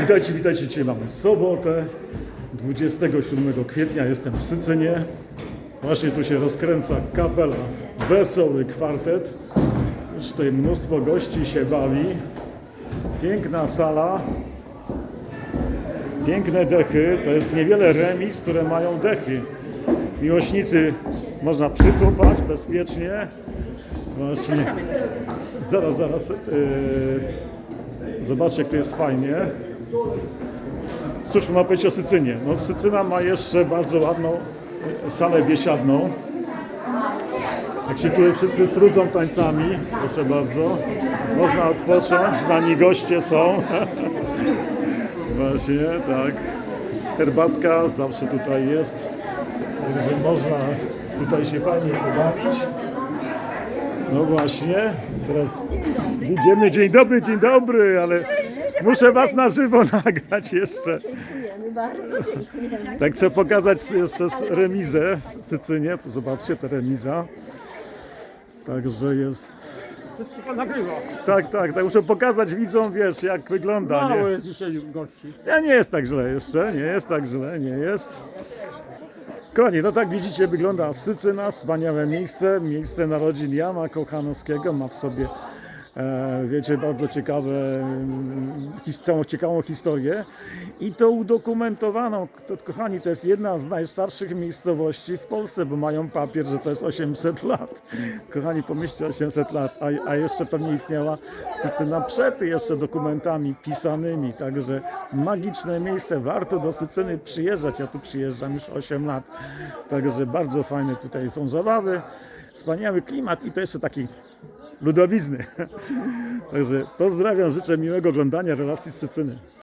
Witajcie, witajcie. Dzisiaj mamy sobotę, 27 kwietnia. Jestem w Sycynie. Właśnie tu się rozkręca kapela Wesoły Kwartet. Już tutaj mnóstwo gości się bawi. Piękna sala. Piękne dechy. To jest niewiele remis, które mają dechy. Miłośnicy można przytupać bezpiecznie. Właśnie. Zaraz, zaraz. Yy, zobaczcie, jak to jest fajnie. Cóż ma powiedzieć o Sycynie? No, Sycyna ma jeszcze bardzo ładną salę biesiadną. Jak się tutaj wszyscy strudzą tańcami, proszę bardzo, można odpocząć, znani goście są. Właśnie, tak. Herbatka zawsze tutaj jest, także można tutaj się fajnie pobawić. No właśnie, teraz idziemy. Dzień dobry, dzień dobry, ale muszę was na żywo nagrać jeszcze. Dziękujemy bardzo, dziękujemy. Tak chcę pokazać jeszcze remizę w Sycynie. Zobaczcie, ta remiza. Także jest... Wszystko nagrywa. Tak, tak, tak muszę pokazać widzom, wiesz, jak wygląda, Mało jest dzisiaj gości. Ja nie jest tak źle jeszcze, nie jest tak źle, nie jest. Kochani, no tak widzicie, wygląda Sycyna, wspaniałe miejsce, miejsce narodzin Jana Kochanowskiego, ma w sobie, wiecie, bardzo ciekawe, mm, całą ciekawą historię i to udokumentowaną. To, kochani, to jest jedna z najstarszych miejscowości w Polsce, bo mają papier, że to jest 800 lat. Kochani, pomyślcie 800 lat, a, a jeszcze pewnie istniała Sycyna przed jeszcze dokumentami pisanymi, także magiczne miejsce, warto do Sycyny przyjeżdżać, ja tu przyjeżdżam już 8 lat, także bardzo fajne tutaj są zabawy, wspaniały klimat i to jeszcze taki ludowizny. Także pozdrawiam, życzę miłego oglądania relacji z Sycyny.